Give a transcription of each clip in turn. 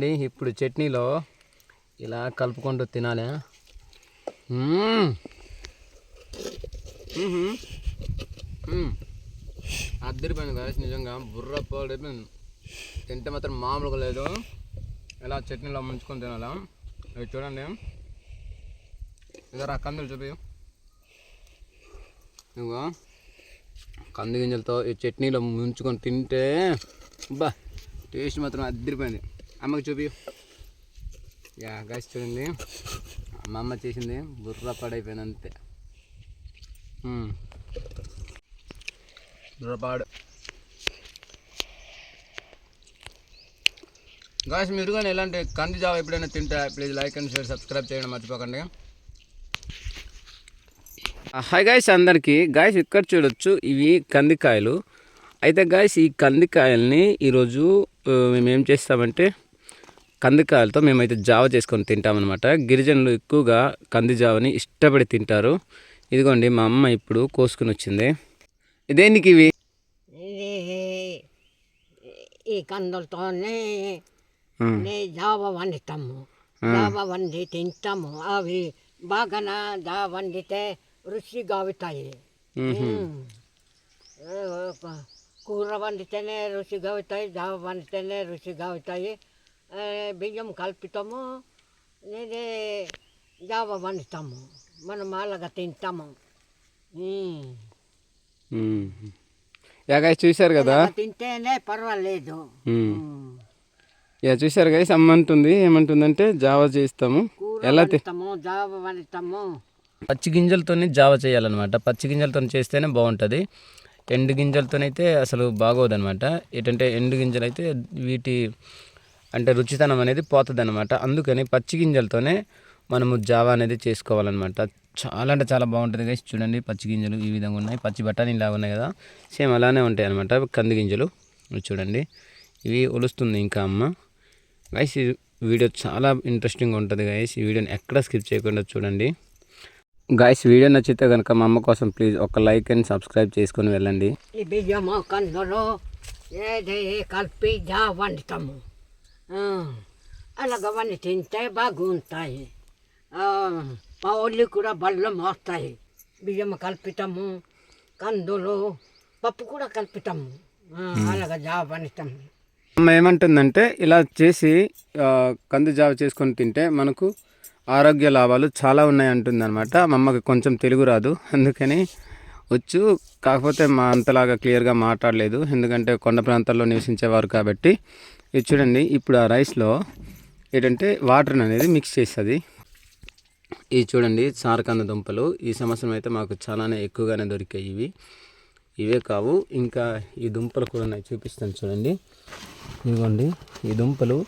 చూడండి ఇప్పుడు చట్నీలో ఇలా కలుపుకుంటూ తినాలి. అద్దరిపోయింది కదా నిజంగా బుర్ర పోడిపోయింది. తింటే మాత్రం మామూలుగా లేదు. ఇలా చట్నీలో ముంచుకొని తినాలా? అవి చూడండి. ఇదరా కందులు చూపి. కంది గింజలతో ఈ చట్నీలో ముంచుకొని తింటే బా టేస్ట్ మాత్రం అద్దరిపోయింది. అమ్మకి చూపి యా గాయస్ చూడండి. మా అమ్మ చేసింది. బుర్ర పాడైపోయింది అంతే. బుర్రపాడు గాయస్ మీరు కానీ ఎలాంటి కంది జావ ఎప్పుడైనా తింటే please like and share subscribe చేయడం మర్చిపోకండి. హాయ్ గాయస్ అందరికీ. గాయస్ ఇక్కడ చూడొచ్చు ఇవి కందికాయలు. అయితే గాయస్ ఈ కందికాయల్ని ఈరోజు మేము ఏం చేస్తామంటే కందికాయలతో మేమైతే జావ చేసుకొని తింటామన్నమాట. గిరిజనులు ఎక్కువగా కంది జావని ఇష్టపడి తింటారు. ఇదిగోండి మా అమ్మ ఇప్పుడు కోసుకుని వచ్చింది. దేనికి ఇవి? ఈ కందులతోనే జావ వండుతాము. జావ వండి తింటాము. అవి బాగా జావ వండితే రుచిగా అవుతాయి. కూర వండితేనే రుచిగా అవుతాయి జావ వండితేనే రుచిగా అవుతాయి. బియ్యం కలుపుతాము ఇది జావ వండుతాము మనం అలాగా తింటాము. ఉమ్. ఉమ్. యా గాయస్ చూశారు కదా? తింటేనే పర్వాలేదు. యా చూశారు గాయస్ అమ్మ అంటుంది ఏమంటుందంటే జావ చేస్తాము ఎలా తి- వండుతాము జావ వండుతాము. పచ్చి గింజలతోని జావ చేయాలన్నమాట. పచ్చి గింజలతో చేస్తేనే బాగుంటుంది. ఎండు గింజలతోనైతే అసలు బాగోదన్నమాట. ఏంటంటే ఎండు గింజలు అయితే వీటి అంటే రుచితనం అనేది పోతుంది అనమాట అందుకని పచ్చి గింజలతోనే మనము జావా అనేది చేసుకోవాలన్నమాట. చాలా అంటే చాలా బాగుంటుంది గైస్ చూడండి పచ్చి గింజలు ఈ విధంగా ఉన్నాయి. పచ్చి బఠానీ ఇలా ఉన్నాయి కదా. సేమ్ అలానే ఉంటాయి అనమాట కంది గింజలు చూడండి. ఇవి ఒలుస్తుంది ఇంకా అమ్మ. గైస్ ఈ వీడియో చాలా ఇంట్రెస్టింగ్ ఉంటుంది గైస్ ఈ వీడియోని ఎక్కడ స్కిప్ చేయకుండా చూడండి. గాయస్ వీడియో నచ్చితే కనుక మా అమ్మ కోసం ప్లీజ్ ఒక లైక్ అండ్ సబ్స్క్రైబ్ చేసుకొని వెళ్ళండి. బియ్యము కందులు ఏది కలిపి వండుతాము ఆ, అలాగ వండి తింటే బాగుంటాయి. మా ఒళ్ళు కూడా బళ్ళు మోస్తాయి బియ్యం కలుపుతాము కందులు పప్పు కూడా కలుపుతాము. అలాగ జావ వండుతాము అమ్మ ఏమంటుందంటే ఇలా చేసి కంది జావ చేసుకొని తింటే మనకు ఆరోగ్య లాభాలు చాలా ఉన్నాయి అంటుంది అనమాట మా అమ్మకి కొంచెం తెలుగు రాదు అందుకని వచ్చు. కాకపోతే మా అంతలాగా క్లియర్గా మాట్లాడలేదు ఎందుకంటే కొండ ప్రాంతాల్లో నివసించేవారు కాబట్టి. ఇది చూడండి ఇప్పుడు ఆ రైస్లో ఏంటంటే వాటర్ అనేది మిక్స్ చేస్తుంది. ఇది చూడండి సారకంద దుంపలు. ఈ సంవత్సరం అయితే మాకు చాలానే ఎక్కువగానే దొరికాయి ఇవి. ఇవే కావు. ఇంకా ఈ దుంపలు కూడా ఉన్నాయి చూపిస్తాను చూడండి. ఇదిగోండి ఈ దుంపలు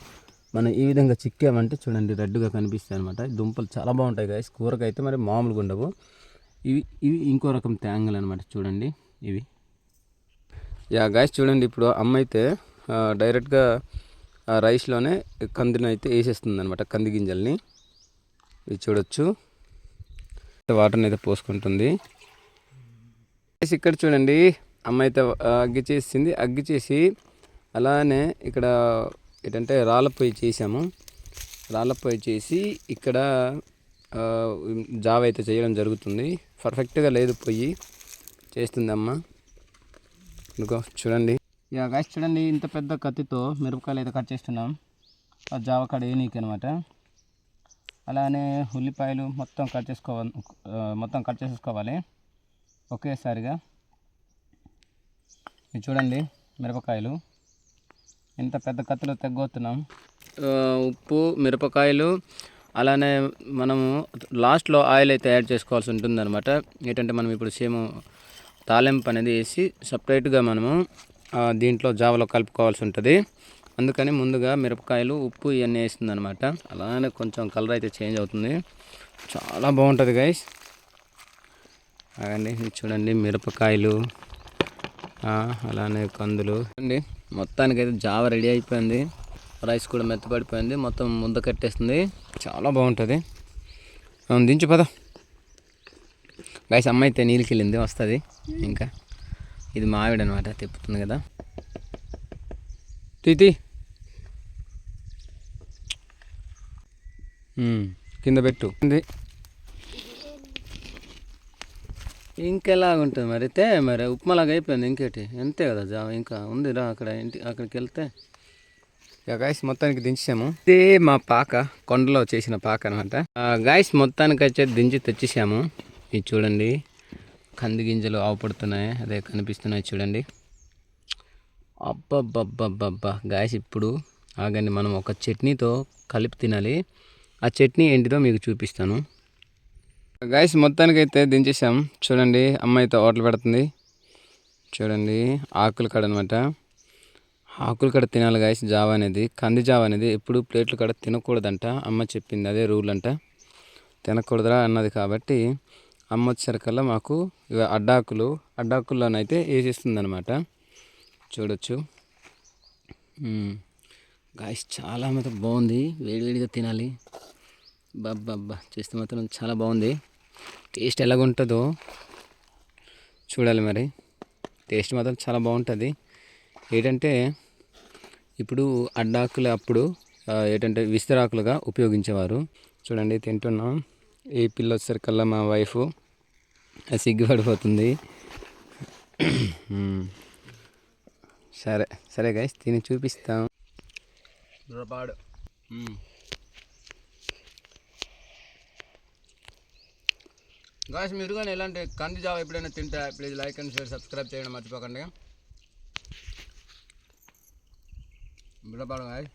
మనం ఈ విధంగా చిక్కామంటే చూడండి రెడ్గా కనిపిస్తాయి అనమాట దుంపలు చాలా బాగుంటాయి గాయస్ కూరకు అయితే మరి మామూలుగా ఉండవు. ఇవి ఇవి ఇంకో రకం తేంగలు అనమాట చూడండి ఇవి. యా గాయస్ చూడండి ఇప్పుడు అమ్మ అయితే డైరెక్ట్గా ఆ రైస్లోనే కందిని అయితే వేసేస్తుంది అనమాట కంది గింజల్ని. ఇది చూడొచ్చు. వాటర్ని అయితే పోసుకుంటుంది. ఇక్కడ చూడండి అమ్మ అయితే అగ్గి చేసింది అగ్గి చేసి అలానే ఇక్కడ ఏంటంటే రాళ్ళ పొయ్యి చేసాము. రాళ్ళ పొయ్యి చేసి ఇక్కడ జావ అయితే చేయడం జరుగుతుంది. పర్ఫెక్ట్గా లేదు పొయ్యి. చేస్తుంది అమ్మ ఇదిగో చూడండి. ఇక గాయస్ చూడండి ఇంత పెద్ద కత్తితో మిరపకాయలు అయితే కట్ చేస్తున్నాం. ఆ జావ కడ వేయనీకి అనమాట? అలానే ఉల్లిపాయలు మొత్తం కట్ చేసుకోవాలి మొత్తం కట్ చేసేసుకోవాలి. ఒకేసారిగా ఇది చూడండి మిరపకాయలు. ఇంత పెద్ద కత్తిలో తెగ్గొస్తున్నాం ఉప్పు మిరపకాయలు అలానే మనము లాస్ట్లో ఆయిల్ అయితే యాడ్ చేసుకోవాల్సి ఉంటుందన్నమాట. ఏంటంటే మనం ఇప్పుడు సేమ్ తాలింపు అనేది వేసి సపరేట్గా మనము దీంట్లో జావలో కలుపుకోవాల్సి ఉంటుంది. అందుకని ముందుగా మిరపకాయలు ఉప్పు ఇవన్నీ వేస్తుంది అనమాట అలానే కొంచెం కలర్ అయితే చేంజ్ అవుతుంది. చాలా బాగుంటుంది గైస్ ఆగండి ఇది చూడండి మిరపకాయలు. అలానే కందులు. అండి మొత్తానికైతే జావ రెడీ అయిపోయింది. రైస్ కూడా మెత్తపడిపోయింది మొత్తం ముద్ద కట్టేస్తుంది. చాలా బాగుంటుంది. దించు పద. గైస్ అమ్మ అయితే నీళ్ళకి వెళ్ళింది వస్తుంది. ఇంకా. ఇది మావిడ అనమాట తిప్పుతుంది కదా. తీతి. కింద పెట్టు. ఇంకెలా ఉంటుంది మరి? అయితే మరి ఉప్మాలాగా అయిపోయింది ఇంకేటి? అంతే కదా జావ ఇంకా ఉందిరా అక్కడ ఇంటి అక్కడికి వెళ్తే. గాయస్ మొత్తానికి దించాము ఇదే మా పాక కొండలో చేసిన పాక అనమాట గాయస్ మొత్తానికి వచ్చే దించి తెచ్చేసాము ఇది చూడండి. కంది గింజలు ఆవుపడుతున్నాయి. అదే కనిపిస్తున్నాయి చూడండి. అబ్బబ్బబ్బబ్బబ్బా. గాయస్ ఇప్పుడు ఆగండి మనం ఒక చట్నీతో కలిపి తినాలి. ఆ చట్నీ ఏంటిదో మీకు చూపిస్తాను. గాయస్ మొత్తానికి అయితే దించేసాం చూడండి అమ్మ అయితే హోటల్ పెడుతుంది. చూడండి ఆకులు కడ అనమాట ఆకులు కడ తినాలి గాయస్ జావ అనేది. కంది జావ అనేది ఎప్పుడు ప్లేట్లు కడ తినకూడదంట. అమ్మ చెప్పింది అదే రూల్ అంట. తినకూడదురా అన్నది కాబట్టి అమ్మ వచ్చేసరికల్లా మాకు ఇక అడ్డాకులు అడ్డాకుల్లోనైతే వేసేస్తుంది అనమాట చూడొచ్చు గాయస్ చాలా మాత్రం బాగుంది. వేడివేడిగా తినాలి. బాబ్బా చేస్తే మాత్రం చాలా బాగుంది. టేస్ట్ ఎలాగుంటుందో చూడాలి మరి. టేస్ట్ మాత్రం చాలా బాగుంటుంది. ఏంటంటే ఇప్పుడు అడ్డాకులు అప్పుడు ఏంటంటే విస్తరాకులుగా ఉపయోగించేవారు. చూడండి తింటున్నాం. ఏ పిల్ల వచ్చేసరికల్లా మా వైఫ్ సిగ్గుపడిపోతుంది. సరే సరే గైస్ తిని చూపిస్తాం. పాడు. గాయస్ మీరు కానీ ఎలాంటి కంది జావ ఎప్పుడైనా తింటే please like and share subscribe చేయడం మర్చిపోకండి. బిడ్డపాడు గాయస్